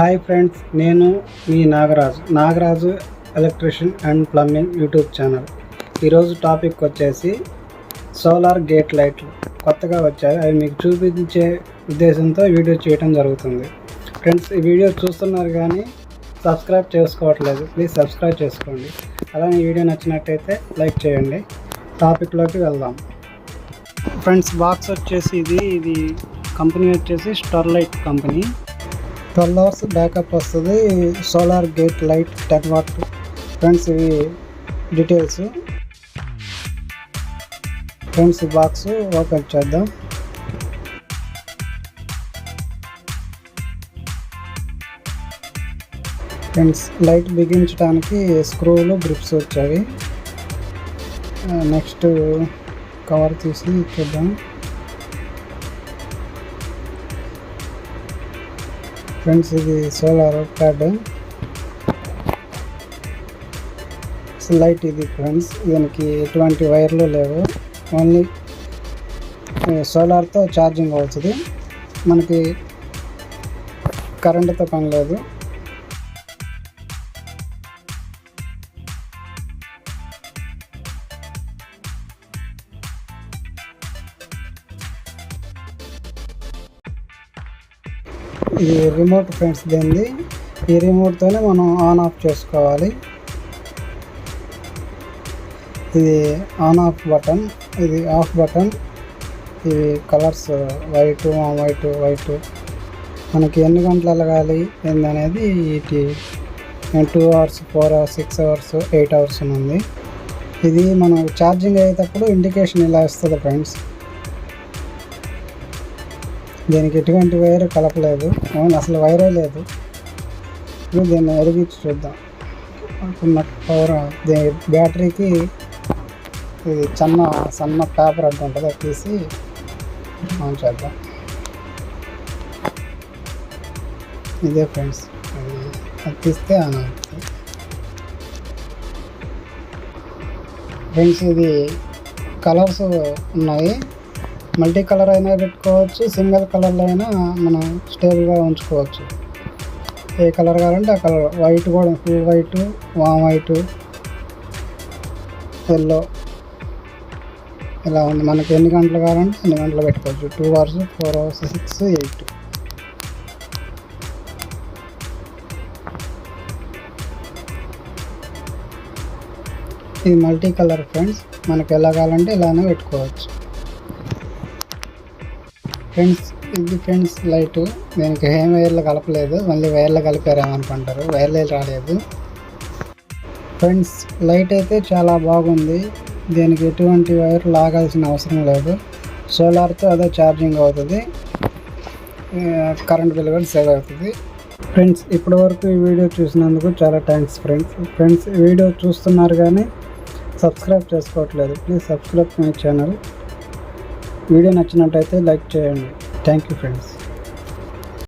Hi friends నేను మీ Nagaraju Nagaraju electrician and plumbing YouTube channel. ఈరోజు topic వచ్చేసి solar gate లైట్లు. కొత్తగా వచ్చాయి అవి మీకు చూపించే ఉద్దేశంతో వీడియో చేయడం జరుగుతుంది. ఫ్రెండ్స్ ఈ వీడియో చూస్తున్నారు కానీ సబ్స్క్రైబ్ చేసుకోవట్లేదు. ప్లీజ్ సబ్స్క్రైబ్ చేసుకోండి. అలానే ఈ వీడియో నచ్చినట్టయితే లైక్ చేయండి. టాపిక్లోకి వెళ్దాం. ఫ్రెండ్స్ బాక్స్ వచ్చేసి ఇది ఇది కంపెనీ వచ్చేసి Sterlite company. Twelve hours backup వస్తుంది. Solar gate light ten watt. Friends ఇవి డీటెయిల్స్. ఫ్రెండ్స్ బాక్స్ ఓపెన్ చేద్దాం. ఫ్రెండ్స్ లైట్ బిగించడానికి స్క్రూలు గ్రిప్స్ వచ్చాయి. నెక్స్ట్ కవర్ తీసి చూద్దాం ఫ్రెండ్స్ ఇది సోలార్ ప్యాడ్ లైట్ ఇది ఫ్రెండ్స్ దీనికి ఎటువంటి వైర్లు లేవు. ఓన్లీ సోలార్తో ఛార్జింగ్ అవుతుంది మనకి కరెంటుతో పని లేదు. ఈ రిమోట్ ఫ్రెండ్స్ దీనిది ఈ రిమోట్తోనే మనం ఆన్ ఆఫ్ చేసుకోవాలి. ఇది ఆన్ ఆఫ్ బటన్ ఇది ఆఫ్ బటన్ ఇవి కలర్స్ వైట్ వైట్ వైట్ మనకి ఎన్ని గంటలు వెళ్ళగాలి ఏందనేది వీటి two hours four hours six hours eight hours ఉంది. ఇది మనం ఛార్జింగ్ అయ్యేటప్పుడు ఇండికేషన్ ఇలా వస్తుంది ఫ్రెండ్స్ దీనికి ఎటువంటి వైర్ కలపలేదు. అవును అసలు వైరే లేదు. ఇప్పుడు దీన్ని ఎరిగించి చూద్దాం. ఉన్న పవర్ దీని బ్యాటరీకి ఇది చిన్న సన్న పేపర్ అడ్డు ఉంటుంది అది తీసి ఆన్ చేద్దాం. ఇదే ఫ్రెండ్స్ అది అది తీస్తే ఆన్ అవుతుంది. ఫ్రెండ్స్ ఇది కలర్స్ ఉన్నాయి. మల్టీ కలర్ అయినా పెట్టుకోవచ్చు సింగిల్ కలర్లో అయినా మనం స్టేబుల్గా ఉంచుకోవచ్చు. ఏ కలర్ కావాలంటే ఆ కలర్ వైట్ కూడా full white warm white yellow. ఇలా ఉంది. మనకి ఎన్ని గంటలు కావాలంటే ఎన్ని గంటలు పెట్టుకోవచ్చు. Two hours four hours six eight. ఇది మల్టీ కలర్ ఫ్రెండ్స్. మనకి ఎలా కావాలంటే ఇలానే పెట్టుకోవచ్చు. ఫ్రెండ్స్ ఇది ఫ్రెండ్స్ లైట్ దీనికి ఏం వైర్లు కలపలేదు. మళ్ళీ వైర్లు కలిపారేమనుకుంటారు. వైర్లు రాలేదు. ఫ్రెండ్స్ లైట్ అయితే చాలా బాగుంది. దీనికి ఎటువంటి వైర్ లాగాల్సిన అవసరం లేదు. సోలార్తో అదే ఛార్జింగ్ అవుతుంది. కరెంట్ బిల్ కూడా సేవ్ అవుతుంది. ఫ్రెండ్స్ ఇప్పటి వరకు ఈ వీడియో చూసినందుకు చాలా థ్యాంక్స్ ఫ్రెండ్స్ ఫ్రెండ్స్ వీడియో చూస్తున్నారు కానీ సబ్స్క్రైబ్ చేసుకోవట్లేదు. Please subscribe my channel video నచ్చినట్టయితే లైక్ చేయండి. Thank you friends